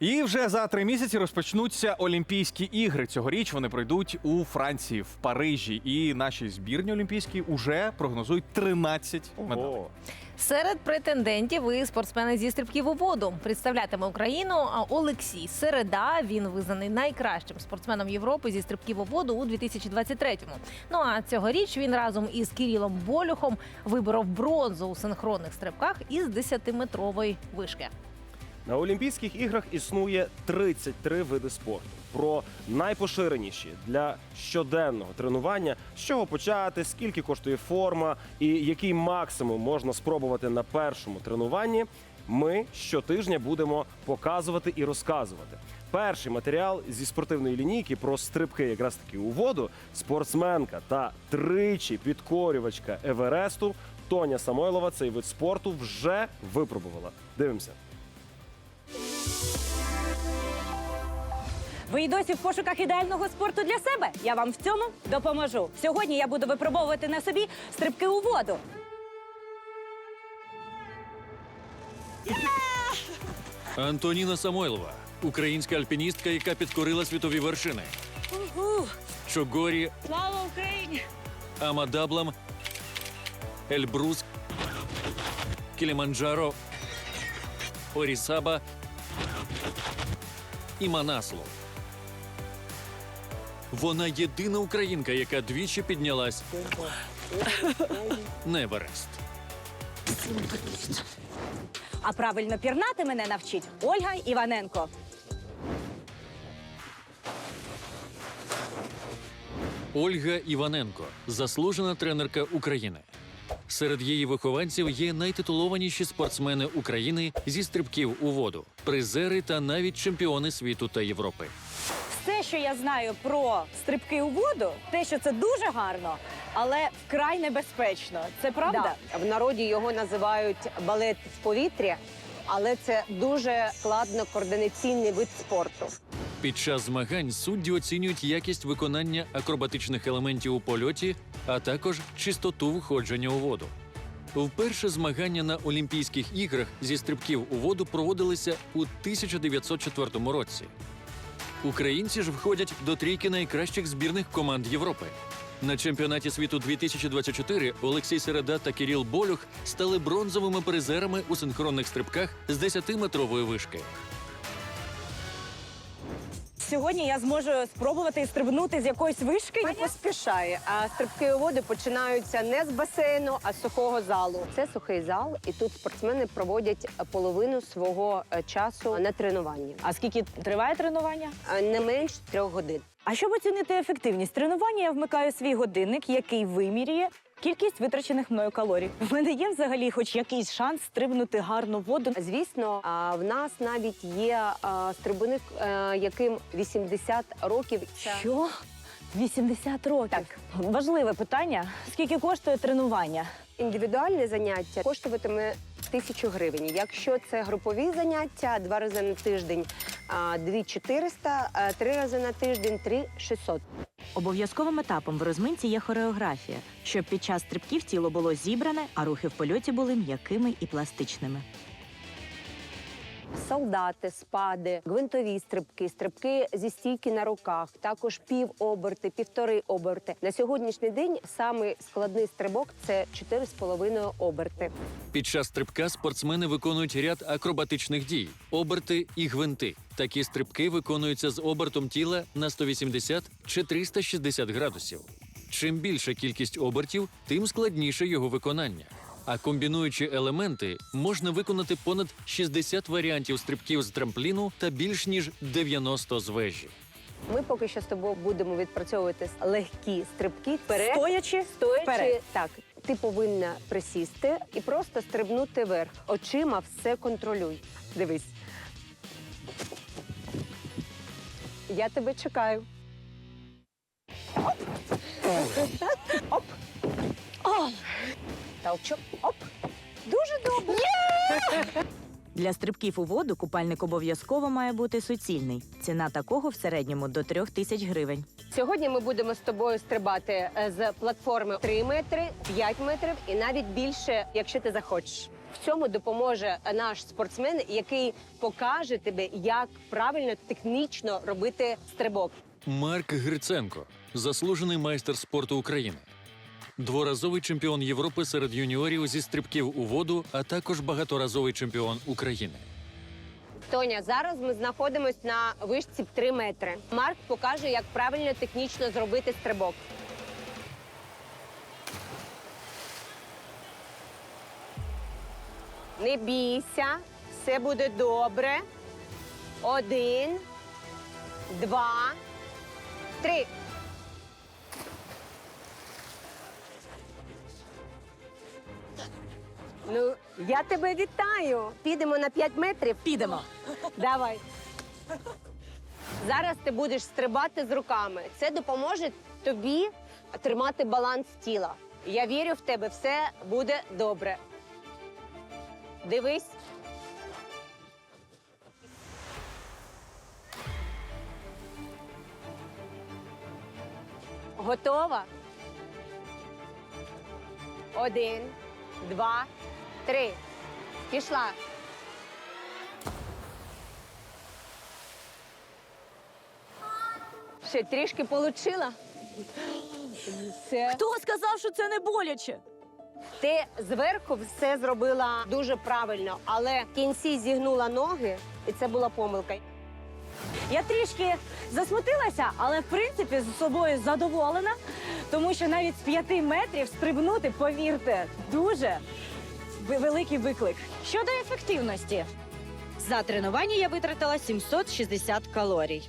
І вже за три місяці розпочнуться Олімпійські ігри. Цьогоріч вони пройдуть у Франції, в Парижі. І наші збірні олімпійські уже прогнозують 13 медалей. Серед претендентів і спортсмени зі стрибків у воду представлятиме Україну а Олексій Середа. Він визнаний найкращим спортсменом Європи зі стрибків у воду у 2023-му. Ну а цьогоріч він разом із Кирилом Болюхом виборов бронзу у синхронних стрибках із 10-метрової вишки. На Олімпійських іграх існує 33 види спорту. Про найпоширеніші для щоденного тренування, з чого почати, скільки коштує форма і який максимум можна спробувати на першому тренуванні. Ми щотижня будемо показувати і розказувати. Перший матеріал зі спортивної лінійки про стрибки, якраз таки у воду, спортсменка та тричі підкорювачка Евересту Тоня Самойлова цей вид спорту вже випробувала. Дивимося. Ви й досі в пошуках ідеального спорту для себе? Я вам в цьому допоможу. Сьогодні я буду випробовувати на собі стрибки у воду. Антоніна Самойлова, українська альпіністка, яка підкорила світові вершини. Чогорі, Слава Україні! Амадаблам, Ельбрус, Кіліманджаро, Орісаба і Манасло. Вона єдина українка, яка двічі піднялась на Еверест. А правильно пірнати мене навчить Ольга Іваненко. Ольга Іваненко заслужена тренерка України. Серед її вихованців є найтитулованіші спортсмени України зі стрибків у воду, призери та навіть чемпіони світу та Європи. Все, що я знаю про стрибки у воду, те, що це дуже гарно, але вкрай небезпечно. Це правда? Да. В народі його називають балет в повітрі, але це дуже складно координаційний вид спорту. Під час змагань судді оцінюють якість виконання акробатичних елементів у польоті, а також чистоту входження у воду. Вперше змагання на Олімпійських іграх зі стрибків у воду проводилися у 1904 році. Українці ж входять до трійки найкращих збірних команд Європи. На чемпіонаті світу 2024 Олексій Середа та Кіріл Болюх стали бронзовими призерами у синхронних стрибках з 10-метрової вишки. Сьогодні я зможу спробувати стрибнути з якоїсь вишки. Не поспішає, а стрибки у воду починаються не з басейну, а з сухого залу. Це сухий зал, і тут спортсмени проводять половину свого е, часу на тренуванні, А скільки триває тренування? не менш трьох годин. А щоб оцінити ефективність тренування, я вмикаю свій годинник, який вимірює кількість витрачених мною калорій. В мене є взагалі хоч якийсь шанс стрибнути гарну воду. Звісно, а, в нас навіть є а, стрибуник, е, яким 80 років. Що? 80 років. Так. Важливе питання. Скільки коштує тренування? Індивідуальне заняття коштуватиме тисячу гривень. Якщо це групові заняття, два рази на тиждень а, 2400, три рази на тиждень 3600. Обов'язковим етапом в розминці є хореографія, щоб під час стрибків тіло було зібране, а рухи в польоті були м'якими і пластичними. Солдати, спади, гвинтові стрибки, стрибки зі стійки на руках, також півоберти, півтори оберти. На сьогоднішній день самий складний стрибок це 4,5 оберти. Під час стрибка спортсмени виконують ряд акробатичних дій: оберти і гвинти. Такі стрибки виконуються з обертом тіла на 180 чи 360 градусів. Чим більша кількість обертів, тим складніше його виконання. А комбінуючи елементи, можна виконати понад 60 варіантів стрибків з трампліну та більш ніж 90 з вежі. Ми поки що з тобою будемо відпрацьовувати легкі стрибки вперед. Стоячи? Стоячи, Вперед. так, ти повинна присісти і просто стрибнути вверх. Очима все контролюй. Дивись. Я тебе чекаю. Оп. Оп. Толчок. Оп. Дуже добре. Для стрибків у воду купальник обов'язково має бути суцільний. Ціна такого в середньому до трьох тисяч гривень. Сьогодні ми будемо з тобою стрибати е, з платформи 3 метри, 5 метрів і навіть більше, якщо ти захочеш. В цьому допоможе наш спортсмен, який покаже тобі, як правильно технічно робити стрибок. Марк Гриценко заслужений майстер спорту України. Дворазовий чемпіон Європи серед юніорів зі стрибків у воду, а також багаторазовий чемпіон України. Тоня, зараз ми знаходимося на вишці в 3 метри. Марк покаже, як правильно технічно зробити стрибок. Не бійся, все буде добре. Один, два, три. Ну, я тебе вітаю. Підемо на 5 метрів. Підемо. Давай. Зараз ти будеш стрибати з руками. Це допоможе тобі тримати баланс тіла. Я вірю в тебе, все буде добре. Дивись. Готова? Один, два, три. Пішла. Ще трішки получила. Все. Хто сказав, що це не боляче? Ти зверху все зробила дуже правильно, але в кінці зігнула ноги, і це була помилка. Я трішки засмутилася, але в принципі з собою задоволена, тому що навіть з п'яти метрів стрибнути, повірте, дуже великий виклик. Щодо ефективності, за тренування я витратила 760 калорій.